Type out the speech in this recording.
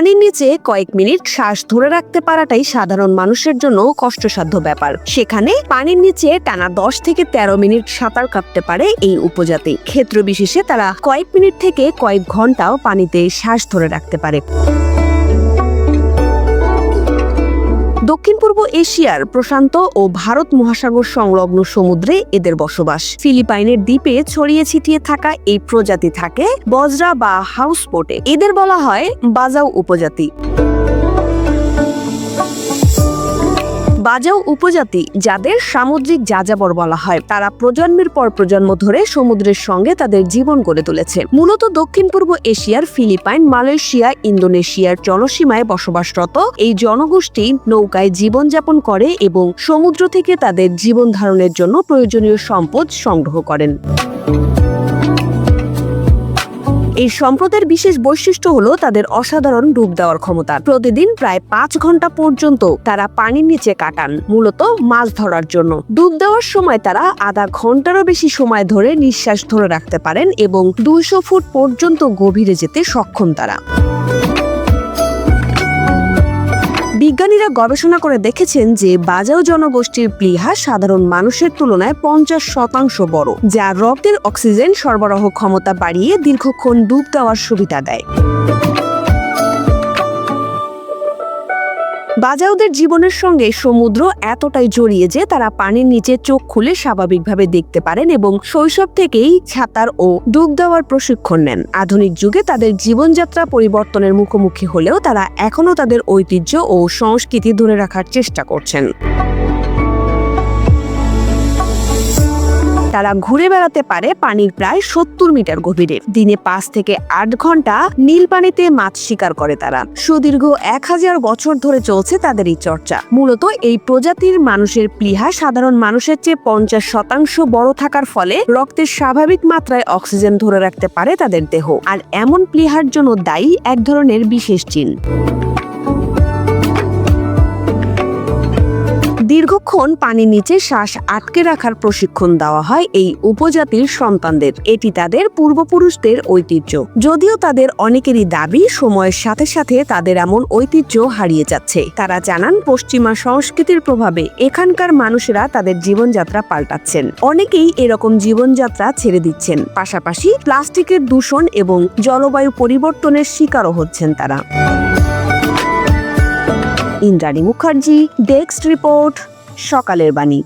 পানির নিচে কয়েক মিনিট শ্বাস ধরে রাখতে পারাটাই সাধারণ মানুষের জন্য কষ্টসাধ্য ব্যাপার। সেখানে পানির নিচে টানা দশ থেকে তেরো মিনিট সাঁতার কাটতে পারে এই উপজাতি। ক্ষেত্র বিশেষে তারা কয়েক মিনিট থেকে কয়েক ঘন্টাও পানিতে শ্বাস ধরে রাখতে পারে। পূর্ব এশিয়ার প্রশান্ত ও ভারত মহাসাগর সংলগ্ন সমুদ্রে এদের বসবাস। ফিলিপাইনের দ্বীপে ছড়িয়ে ছিটিয়ে থাকা এই প্রজাতি থাকে বজরা বা হাউস বোটে এদের বলা হয় বাজাও উপজাতি। বাজাও উপজাতি যাদের সামুদ্রিক যাযাবর বলা হয়। তারা প্রজন্মের পর প্রজন্ম ধরে সমুদ্রের সঙ্গে তাদের জীবন গড়ে তুলেছে। মূলত দক্ষিণ পূর্ব এশিয়ার ফিলিপাইন, মালয়েশিয়া, ইন্দোনেশিয়ার জলসীমায় বসবাসরত এই জনগোষ্ঠী নৌকায় জীবনযাপন করে এবং সমুদ্র থেকে তাদের জীবন ধারণের জন্য প্রয়োজনীয় সম্পদ সংগ্রহ করেন। এই সম্প্রদায়ের বিশেষ বৈশিষ্ট্য হলো তাদের অসাধারণ ডুব দেওয়ার ক্ষমতা। প্রতিদিন প্রায় পাঁচ ঘণ্টা পর্যন্ত তারা পানির নিচে কাটান, মূলত মাছ ধরার জন্য। ডুব দেওয়ার সময় তারা আধা ঘন্টারও বেশি সময় ধরে নিঃশ্বাস ধরে রাখতে পারেন এবং দুইশো ফুট পর্যন্ত গভীরে যেতে সক্ষম তারা। বিজ্ঞানীরা গবেষণা করে দেখেছেন যে বাজাও জনগোষ্ঠীর প্লীহা সাধারণ মানুষের তুলনায় পঞ্চাশ শতাংশ বড়, যা রক্তের অক্সিজেন সরবরাহ ক্ষমতা বাড়িয়ে দীর্ঘক্ষণ ডুব দেওয়ার সুবিধা দেয়। বাজাওদের জীবনের সঙ্গে সমুদ্র এতটাই জড়িয়ে যে তারা পানির নিচে চোখ খুলে স্বাভাবিকভাবে দেখতে পারেন এবং শৈশব থেকেই ছাতার ও ডুব দেওয়ার প্রশিক্ষণ নেন। আধুনিক যুগে তাদের জীবনযাত্রা পরিবর্তনের মুখোমুখি হলেও তারা এখনও তাদের ঐতিহ্য ও সংস্কৃতি ধরে রাখার চেষ্টা করছেন। তারা ঘুরে বেড়াতে পারে পানির প্রায় সত্তর মিটার গভীরে। দিনে পাঁচ থেকে আট ঘণ্টা নীল পানিতে মাছ শিকার করে তারা। সুদীর্ঘ এক হাজার বছর ধরে চলছে তাদের এই চর্চা। মূলত এই প্রজাতির মানুষের প্লীহা সাধারণ মানুষের চেয়ে পঞ্চাশ শতাংশ বড় থাকার ফলে রক্তের স্বাভাবিক মাত্রায় অক্সিজেন ধরে রাখতে পারে তাদের দেহ। আর এমন প্লীহার জন্য দায়ী এক ধরনের বিশেষ জিন। দীর্ঘক্ষণ পানির নিচে শ্বাস আটকে রাখার প্রশিক্ষণ দেওয়া হয় এই উপজাতির সন্তানদের। এটি তাদের পূর্বপুরুষদের ঐতিহ্য। যদিও তাদের অনেকেরই দাবি, সময়ের সাথে সাথে তাদের এমন ঐতিহ্য হারিয়ে যাচ্ছে। তারা জানান, পশ্চিমা সংস্কৃতির প্রভাবে এখানকার মানুষেরা তাদের জীবনযাত্রা পাল্টাচ্ছেন। অনেকেই এরকম জীবনযাত্রা ছেড়ে দিচ্ছেন। পাশাপাশি প্লাস্টিকের দূষণ এবং জলবায়ু পরিবর্তনের শিকারও হচ্ছেন তারা। Indrani Mukherjee, desk report. সকালের বাণী।